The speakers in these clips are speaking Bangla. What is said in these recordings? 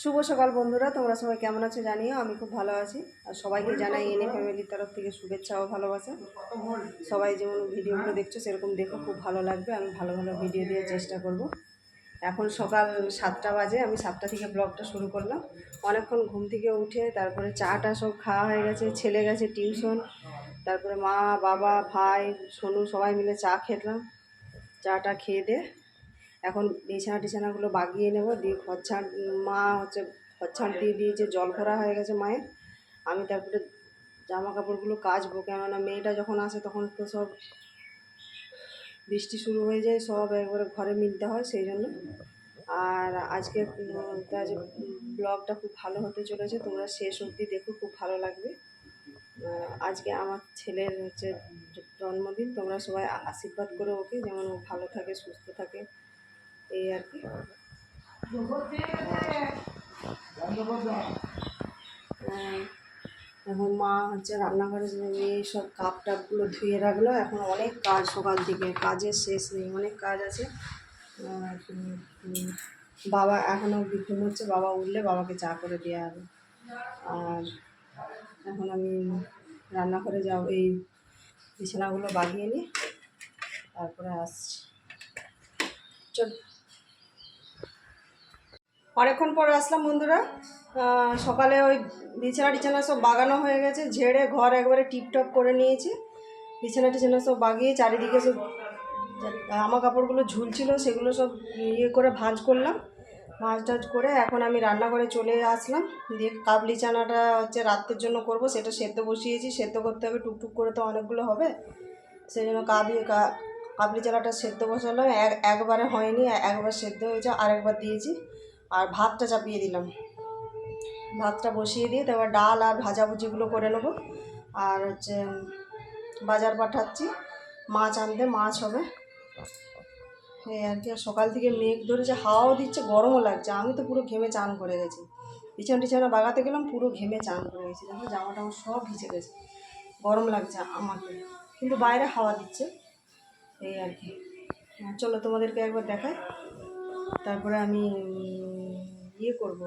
শুভ সকাল বন্ধুরা, তোমরা সবাই কেমন আছো জানিও, আমি খুব ভালো আছি। আর সবাইকে জানাই এনে ফ্যামিলির তরফ থেকে শুভেচ্ছা ও ভালোবাসা। সবাই যেমন ভিডিওগুলো দেখছ, সেরকম দেখো, খুব ভালো লাগবে, আমি ভালো ভালো ভিডিও দেওয়ার চেষ্টা করব। এখন সকাল সাতটা বাজে, আমি সাতটা থেকে ব্লগটা শুরু করলাম। অনেকক্ষণ ঘুম থেকে উঠে, তারপরে চাটা সব খাওয়া হয়ে গেছে, ছেলে গেছে টিউশন, তারপরে মা, বাবা, ভাই, সোনু সবাই মিলে চা খেলাম। চাটা খেয়ে দিয়ে এখন বিছানা টিছানাগুলো বাগিয়ে নেব, দিয়ে ঘর মা হচ্ছে ঘর দিয়ে দিয়েছে, জল ভরা হয়ে গেছে মায়ের। আমি তারপরে জামা কাপড়গুলো কাচবো, কেননা মেয়েটা যখন আসে তখন তো সব বৃষ্টি শুরু হয়ে যায়, সব একবারে ঘরে মিলতে হয় সেই জন্য। আর আজকে আজ ব্লগটা খুব ভালো হতে চলেছে, তোমরা শেষ অবধি দেখো, খুব ভালো লাগবে। আজকে আমার ছেলের হচ্ছে জন্মদিন, তোমরা সবাই আশীর্বাদ করে ওকে, যেমন ও ভালো থাকে, সুস্থ থাকে। এই আর কি। আহ, এখন মা হচ্ছে রান্নাঘরে এই সব কাপ টাপগুলো ধুয়ে রাখল। এখন অনেক কাজ সকাল থেকে কাজের শেষ নেই অনেক কাজ আছে। বাবা এখনও ঘুম হচ্ছে বাবা উঠলে বাবাকে চা করে দেওয়া হবে। আর এখন আমি রান্নাঘরে যাব এই বিছানাগুলো বাগিয়ে নিই তারপরে আসছি। চল। অনেকক্ষণ পর আসলাম বন্ধুরা। সকালে ওই বিছানা টিছানা সব বাগানো হয়ে গেছে, ঝেড়ে ঘর একবারে টিপটপ করে নিয়েছি। বিছানা টিছানা সব বাগিয়ে চারিদিকে সব জামা কাপড়গুলো ঝুলছিল, সেগুলো সব ইয়ে করে ভাঁজ করলাম। ভাঁজ টাজ করে এখন আমি রান্নাঘরে চলে আসলাম। দিয়ে কাবলি চানাটা হচ্ছে রাত্রের জন্য করব, সেটা সেদ্ধ বসিয়েছি। সেদ্ধ করতে হবে, টুকটুক করে তো অনেকগুলো হবে। সেই জন্য কাবলি কা- কাবলি চানাটা সেদ্ধ বসালাম। এক একবারে হয়নি, একবার সেদ্ধ হয়েছে, আরেকবার দিয়েছি। আর ভাতটা চাপিয়ে দিলাম। ভাতটা বসিয়ে দিয়ে তারপর ডাল আর ভাজাভুজিগুলো করে নেব। আর হচ্ছে বাজার পাঠাচ্ছি। মাছ আনতে, মাছ হবে। এই আর কি সকাল থেকে মেঘ ধরেছে হাওয়াও দিচ্ছে, গরমও লাগছে। আমি তো পুরো ঘেমে চান করে গেছি। বিছানা টিছানা বাগাতে গেলাম, পুরো ঘেমে চান করে গেছি। দেখো, জামা টামা সব ভিজে গেছে। গরম লাগছে আমাকে। কিন্তু বাইরে হাওয়া দিচ্ছে। এই আর কি। চলো তোমাদেরকে একবার দেখাই। তারপরে আমি ইয়ে করব।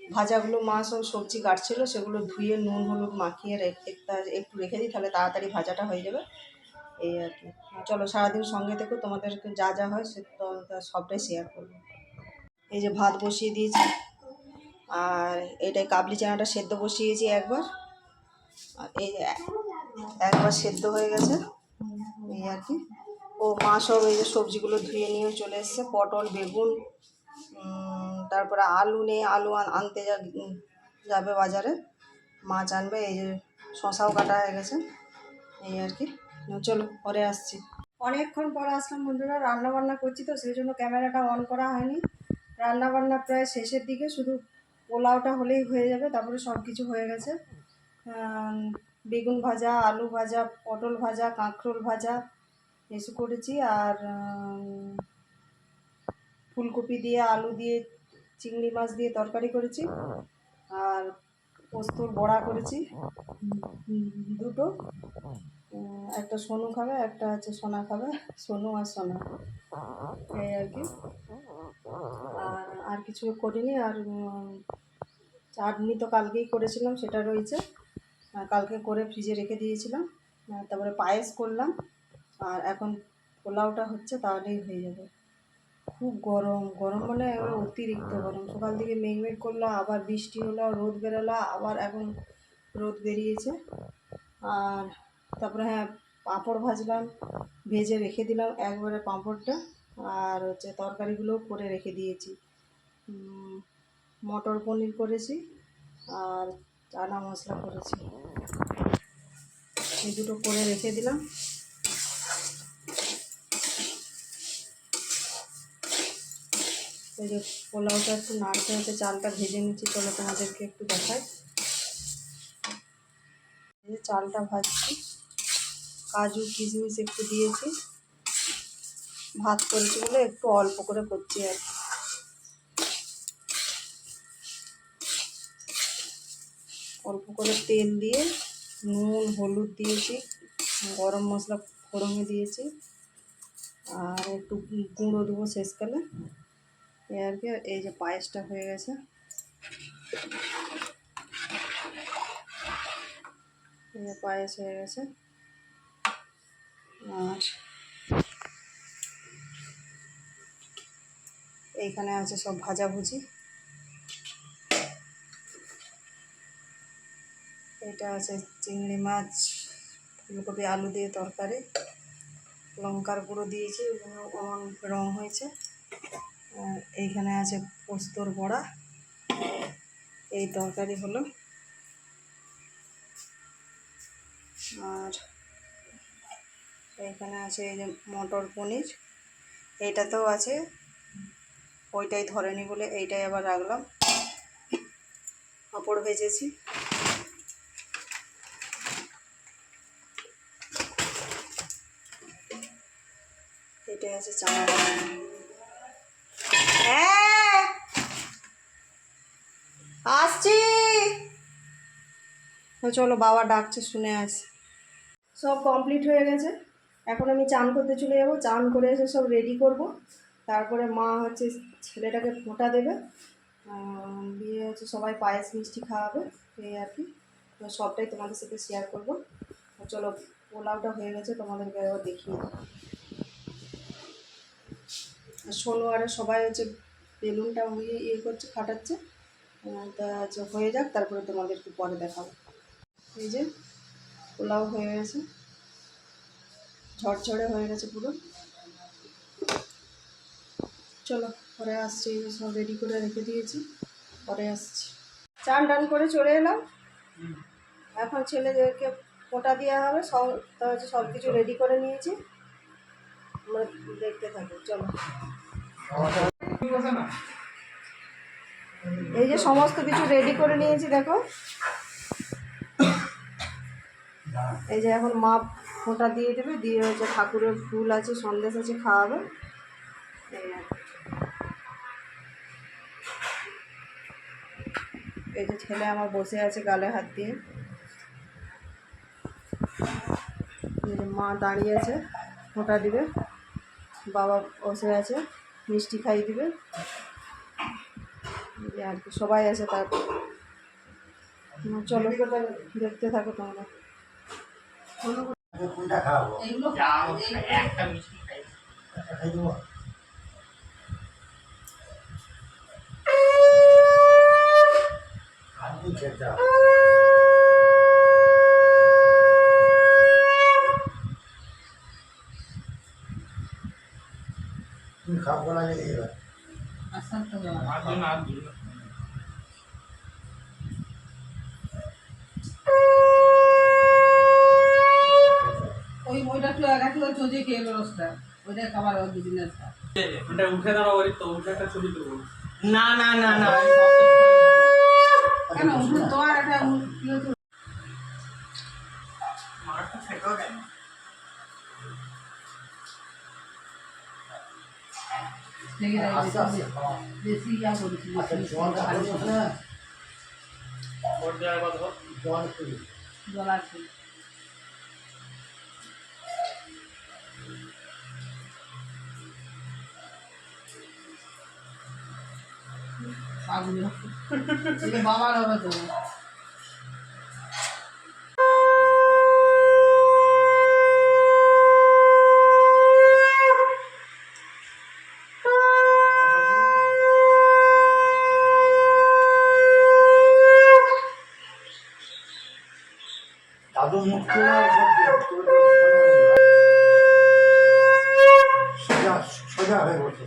ভাজাগুলো মা সব সবজি কাটছিল, সেগুলো ধুয়ে নুন, হলুদ মাখিয়ে রেখে, একটু রেখে দিই, তাহলে তাড়াতাড়ি ভাজাটা হয়ে যাবে। এই আর কি। চলো সারাদিন সঙ্গে থেকে, তোমাদেরকে যা যা হয় সে সবটাই শেয়ার করব। এই যে ভাত বসিয়ে দিয়েছি, আর এটাই কাবলি চানাটা সেদ্ধ বসিয়েছি একবার। আর এই একবার সেদ্ধ হয়ে গেছে, এই আর কি। ও মা সব এই যে সবজিগুলো ধুয়ে নিয়ে চলে এসছে, পটল, বেগুন তারপরে আলু নেই, আলু আনতে যাবে বাজারে। মাছ আনবে, এই যে শশাও কাটা হয়ে গেছে, এই আর কি। চলো, পরে আসছি। অনেকক্ষণ পরে আসলাম বন্ধুরা রান্না বান্না করছি তো, সেই জন্য ক্যামেরাটা অন করা হয়নি। রান্না বান্না প্রায় শেষের দিকে, শুধু পোলাওটা হলেই হয়ে যাবে, তারপরে সব কিছু হয়ে গেছে। বেগুন ভাজা, আলু ভাজা, পটল ভাজা, কাঁকরোল ভাজা, এসব করেছি। আর ফুলকপি দিয়ে, আলু দিয়ে, চিংড়ি মাছ দিয়ে তরকারি করেছি। আর পোস্তর বড়া করেছি। দুটো। একটা সোনু খাবে, একটা হচ্ছে সোনা খাবে, সোনু আর সোনা। এই আর কি। আর আর কিছু করিনি। আর চাটনি তো কালকেই করেছিলাম, সেটা রয়েছে। কালকে করে ফ্রিজে রেখে দিয়েছিলাম। তারপরে পায়েস করলাম। আর এখন পোলাওটা হচ্ছে, তাহলেই হয়ে যাবে। খুব গরম গরম মানে একেবারে অতিরিক্ত গরম। সকাল থেকে মেঘ মেঘ করল, আবার বৃষ্টি হলো, রোদ বেরোলো, আবার এখন রোদ বেরিয়েছে। আর তারপরে হ্যাঁ পাঁপড় ভাজলাম, ভেজে রেখে দিলাম একবারে পাঁপড়টা। আর হচ্ছে তরকারিগুলোও করে রেখে দিয়েছি। মটর পনির করেছি আর চানা মশলা করেছি। এই দুটো করে রেখে দিলাম। এই যে পোলাওটা একটু নাড়তে হতে চালটা ভেজে নিচ্ছি, চলো তোমাদেরকে একটু দেখাই। চালটা ভাজছি, কাজু, কিশমিশ একটু দিয়েছি, ভাত করেছি বলে একটু অল্প করে করছি আর কি। অল্প করে তেল দিয়ে নুন, হলুদ দিয়েছি, গরম মশলা ফোড়নে দিয়েছি, আর একটু গুঁড়ো দেবো শেষকালে। এই আর কি, এই যে পায়েসটা হয়ে গেছে। এই যে পায়েস হয়ে গেছে। আর এইখানে আছে সব ভাজাভুজি এটা আছে চিংড়ি মাছ, ফুলকপি, আলু দিয়ে তরকারি। লঙ্কার গুঁড়ো দিয়েছি রং হয়েছে। আর এইখানে আছে পোস্তর বড়া। এই তরকারি হলো। আর এইখানে আছে এই যে মটর পনির। এইটাতেও আছে। ওইটাই ধরেনি বলে এইটাই আবার রাখলাম। পাঁপড় ভেজেছি। এটাই আছে চানা হ্যাঁ আসছি চলো বাবা ডাকছে, শুনে আসি সব কমপ্লিট হয়ে গেছে। এখন আমি চান করতে চলে যাব। চান করে এসে সব রেডি করব। তারপরে মা হচ্ছে ছেলেটাকে ফোঁটা দেবে। দিয়ে হচ্ছে সবাই পায়েস মিষ্টি খাওয়াবে, এই আর কি। সবটাই তোমাদের সাথে শেয়ার করব। চলো, পোলাওটা হয়ে গেছে, তোমাদেরকে একবার দেখিয়ে দিই। আর সবাই হচ্ছে বেলুনটা ইয়ে করছে, ফাটাচ্ছে। তা হচ্ছে হয়ে যাক, তারপরে তোমাদেরকে পরে দেখাবো। এই যে, পোলাও হয়ে গেছে। ঝরঝরে হয়ে গেছে পুরো। চলো, পরে আসছি সব রেডি করে রেখে দিয়েছি। পরে আসছি। চান টান করে চলে এলাম। এখন ছেলেদেরকে ফোঁটা দেওয়া হবে, সব হচ্ছে সব কিছু রেডি করে নিয়েছি। আমরা দেখতে থাকো চলো। এই যে সমস্ত কিছু রেডি করে নিয়েছি, দেখো। এই যে এখন মা ফোঁটা দিয়ে দেবে, দিয়ে হচ্ছে ঠাকুরের ফুল আছে, সন্দেশ আছে, খাওয়াবে। এই যে ছেলে আমার বসে আছে গালে হাত দিয়ে। মা দাঁড়িয়ে আছে, ফোঁটা দিবে। বাবা বসে আছে, মিষ্টি খাইয়ে দিবে। আর কি সবাই আছে তার। হুম, চলো দেখতে থাকো তোমরা। না গেলে এবার। ওই ওইটা একটু একটু চোজে খেয়ে রসটা। ওইটা খাবার আছে ওটা উঠে দাঁড়াও বাড়ি তো উঠে একটা ছবি তুলবো। না না না না কেন? উঠে তোমার একটা বেশি ইয়া করেছি জল আছে বাবার হবে তো। দিয়ে তোর সোজা সোজা হয়ে বসতে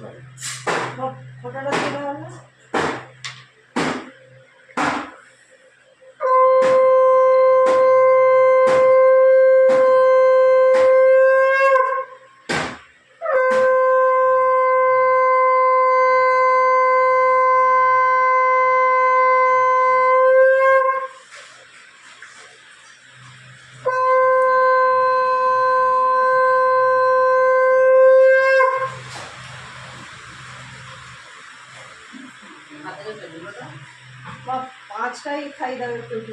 পাঁচটাই খাই দাও একটু একটু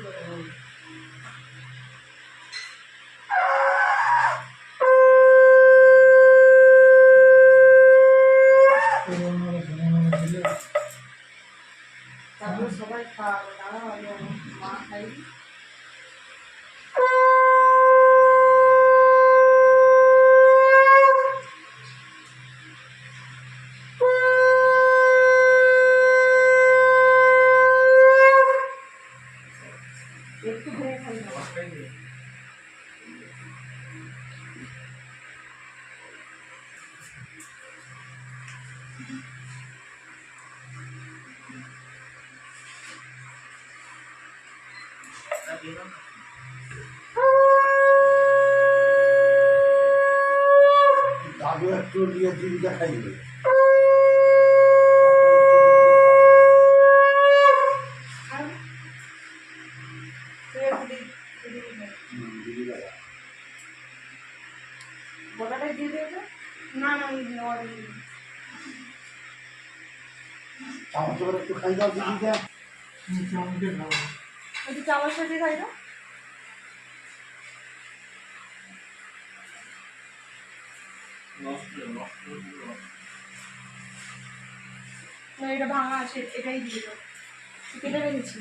সবাই খাওয়াবো দাঁড়াও মা খাই। দাদু একটু নিয়ে দিদিটা খাইবে চামচ একটু খাই দাও দিদিটা একটু চামচ সাথে খাই না, এটা ভাঙা আছে, এটাই দিয়ে দাও। কেটে রেখেছি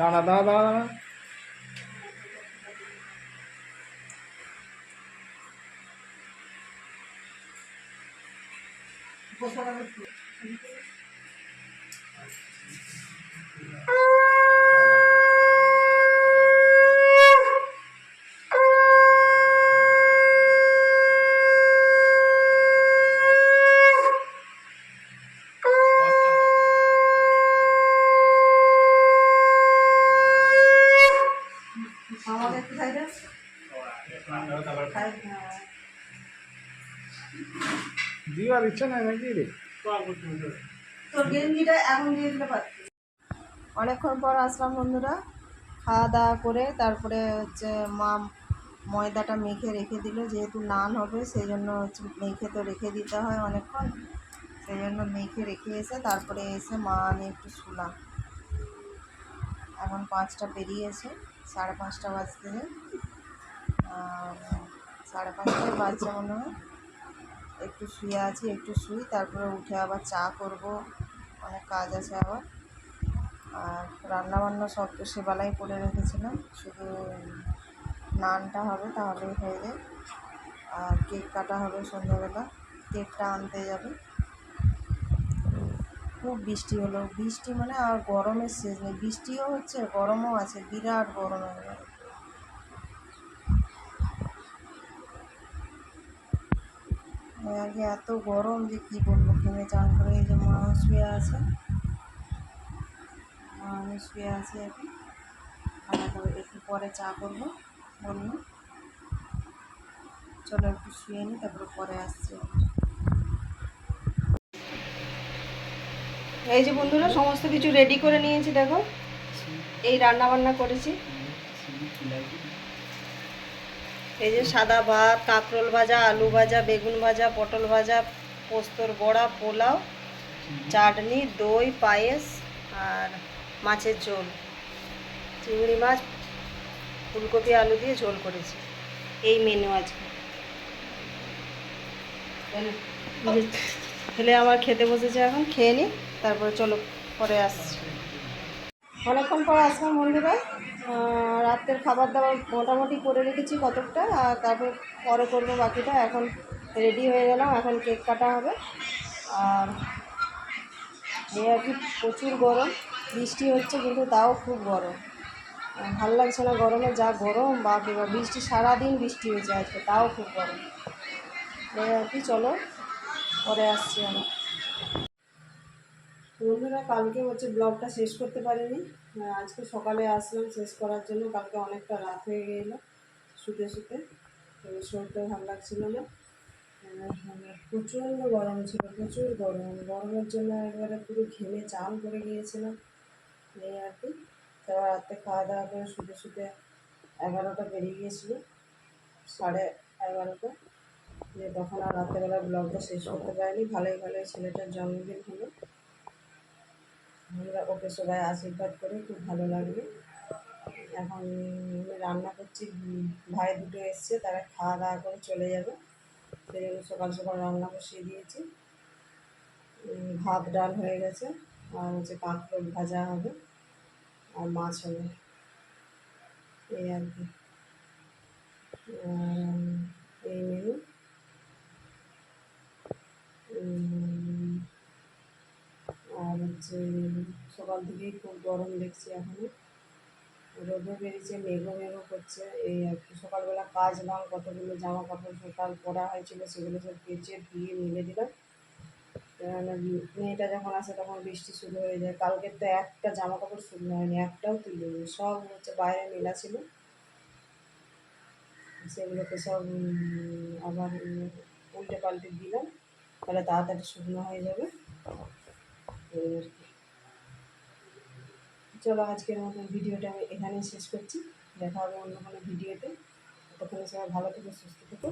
দাঁড়া দাঁড়া দাঁড়া দাঁড়া বসা লাগবে একটু। আমাকে একটু খাই দেন খাই হ্যাঁ। দিবার ইচ্ছা নাই নাকি রে? অনেকক্ষণ পর আসলাম বন্ধুরা, খাওয়া দাওয়া করে তারপরে হচ্ছে মা ময়দাটা মেখে রেখে দিল, যেহেতু নান হবে সেই জন্য হচ্ছে মেখে তো রেখে দিতে হয় অনেকক্ষণ। সেই জন্য মেখে রেখে এসে তারপরে এসে মা আমি একটু শুলাম। এখন পাঁচটা পেরিয়েছে সাড়ে পাঁচটা বাজতে সাড়ে পাঁচটায় বাজছে মনে হয়। একটু শুয়ে আছি, একটু শুই, তারপরে উঠে আবার চা করব। অনেক কাজ আছে আবার। আর রান্না বান্না সব তো সেবেলাই করে রেখেছিলাম, শুধু নানটা হবে তাহলেই হয়ে যায়। আর কেক কাটা হবে সন্ধ্যাবেলা, কেকটা আনতে যাবে। খুব বৃষ্টি হলো। বৃষ্টি মানে আর গরমের শেষ নেই বৃষ্টিও হচ্ছে, গরমও আছে, বিরাট গরম একবারে আগে এত গরম যে কী বলব, ঘেমে চান করে এই যে মা শুয়ে আছে। মা, আমি শুয়ে আছি এখন। খাওয়া একটু পরে চা করব, বলল। চলো একটু শুয়ে নিই তারপরে পরে আসছি এই যে বন্ধুরা, সমস্ত কিছু রেডি করে নিয়েছি, দেখো। এই রান্না বান্না করেছি। এই যে সাদা ভাত কাঁকরোল ভাজা আলু ভাজা বেগুন ভাজা পটল ভাজা পোস্তর বড়া পোলাও চাটনি দই পায়েস আর মাছের ঝোল। চিংড়ি মাছ ফুলকপি আলু দিয়ে ঝোল করেছি। এই মেনু আজকে। ছেলে আমার খেতে বসেছে এখন খেয়ে নিই তারপরে চলো পরে আসছি। অনেকক্ষণ পর আসলাম আহ, রাতের খাবার দাবার মোটামুটি করে রেখেছি কতকটা, আর তারপর পরে করব বাকিটা। এখন রেডি হয়ে গেলাম, এখন কেক কাটা হবে। আর এই আর কি, প্রচুর গরম। বৃষ্টি হচ্ছে কিন্তু তাও খুব গরম। ভালো লাগছে না গরমে, যা গরম বা বা বৃষ্টি সারাদিন বৃষ্টি হয়েছে আজকে, তাও খুব গরম। এই আর কি, চলো, পরে আসছি আমি বন্ধুরা, কালকে হচ্ছে ব্লগটা শেষ করতে পারিনি। আজকে সকালে আসলাম শেষ করার জন্য, কালকে অনেকটা রাত হয়ে গেলো শুতে শুতে শরীরটা ভালো লাগছিল না। প্রচণ্ড গরম ছিল, প্রচুর গরম। গরমের জন্য একবারে পুরো ঘেমে চান করে গিয়েছিলাম এই আর কি। তারপর রাতে খাওয়া দাওয়া করে শুতে শুতে এগারোটা বেরিয়ে গিয়েছিল, সাড়ে এগারোটা। যে তখন আর রাত্রেবেলা ব্লগটা শেষ করতে পারিনি। ভালোই ভালোই ছেলেটার জন্মদিন হলো। আমরা ওকে সবাই আশীর্বাদ করে, খুব ভালো লাগবে। এখন রান্না করছি, ভাই দুটো এসছে, তারা খাওয়া দাওয়া করে চলে যাবে। সেই জন্য সকাল সকাল রান্না বসিয়ে দিয়েছি। ভাত, ডাল হয়ে গেছে, আর হচ্ছে কাঁকড় ভাজা হবে, আর মাছ হবে। এই আর কি। এই মেনু আর হচ্ছে সকাল থেকেই খুব গরম দেখছি এখনও রোদও বেরিয়েছে, মেঘও মেঘও করছে। এই আর কি, সকালবেলা কাচলাম কতগুলো জামা কাপড় সকাল পরা হয়েছিল সেগুলো সব কেচে ধুয়ে মিলে দিলাম। কেননা মেয়েটা যখন আসে তখন বৃষ্টি শুরু হয়ে যায়। কালকে তো একটা জামা কাপড় শুকনো হয়নি, একটাও তুলিনি, সব হচ্ছে বাইরে মেলা ছিল। সেগুলোকে সব আবার উল্টে পাল্টে দিলাম, তাহলে তাড়াতাড়ি শুকনো হয়ে যাবে। এই আর কি চলো আজকের মতন ভিডিওটা আমি এখানেই শেষ করছি। দেখা হবে অন্য কোনো ভিডিওতে। ততক্ষণে সবাই ভালো থেকে, সুস্থ থেকে।